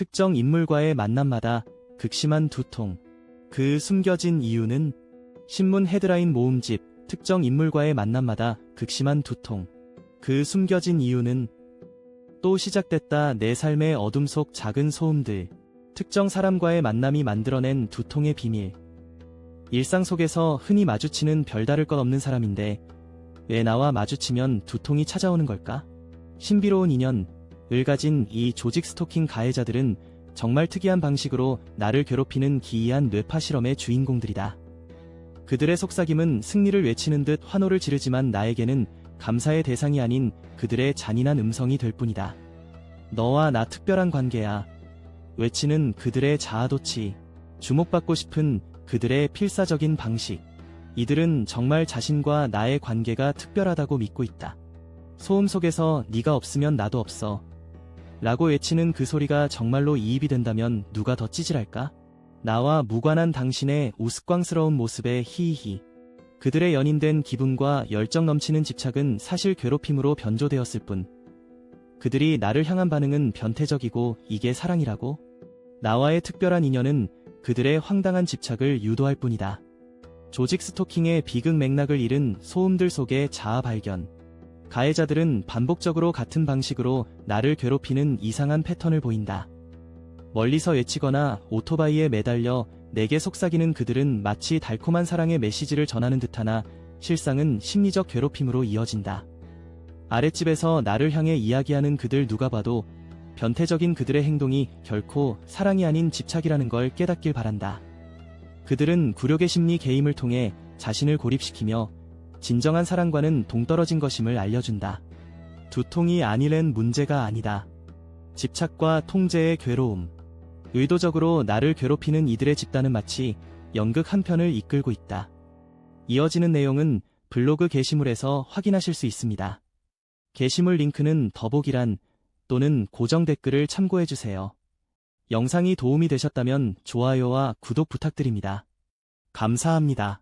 특정 인물과의 만남마다 극심한 두통. 그 숨겨진 이유는 신문 헤드라인 모음집 특정 인물과의 만남마다 극심한 두통. 그 숨겨진 이유는 또 시작됐다 내 삶의 어둠 속 작은 소음들. 특정 사람과의 만남이 만들어낸 두통의 비밀. 일상 속에서 흔히 마주치는 별다를 것 없는 사람인데 왜 나와 마주치면 두통이 찾아오는 걸까? 신비로운 인연, 을 가진 이 조직 스토킹 가해자들은 정말 특이한 방식으로 나를 괴롭히는 기이한 뇌파 실험의 주인공들이다. 그들의 속삭임은 승리를 외치는 듯 환호를 지르지만 나에게는 감사의 대상이 아닌 그들의 잔인한 음성이 될 뿐이다. 너와 나 특별한 관계야. 외치는 그들의 자아도취, 주목받고 싶은 그들의 필사적인 방식. 이들은 정말 자신과 나의 관계가 특별하다고 믿고 있다. 소음 속에서 네가 없으면 나도 없어. 라고 외치는 그 소리가 정말로 이입이 된다면 누가 더 찌질할까? 나와 무관한 당신의 우스꽝스러운 모습에 히히히. 그들의 연인된 기분과 열정 넘치는 집착은 사실 괴롭힘으로 변조되었을 뿐. 그들이 나를 향한 반응은 변태적이고 이게 사랑이라고? 나와의 특별한 인연은 그들의 황당한 집착을 유도할 뿐이다. 조직 스토킹의 비극 맥락을 잃은 소음들 속의 자아 발견. 가해자들은 반복적으로 같은 방식으로 나를 괴롭히는 이상한 패턴을 보인다. 멀리서 외치거나 오토바이에 매달려 내게 속삭이는 그들은 마치 달콤한 사랑의 메시지를 전하는 듯하나 실상은 심리적 괴롭힘으로 이어진다. 아랫집에서 나를 향해 이야기하는 그들 누가 봐도 변태적인 그들의 행동이 결코 사랑이 아닌 집착이라는 걸 깨닫길 바란다. 그들은 굴욕의 심리 게임을 통해 자신을 고립시키며 진정한 사랑과는 동떨어진 것임을 알려준다. 두통이 아니란 문제가 아니다. 집착과 통제의 괴로움. 의도적으로 나를 괴롭히는 이들의 집단은 마치 연극 한 편을 이끌고 있다. 이어지는 내용은 블로그 게시물에서 확인하실 수 있습니다. 게시물 링크는 더보기란 또는 고정 댓글을 참고해주세요. 영상이 도움이 되셨다면 좋아요와 구독 부탁드립니다. 감사합니다.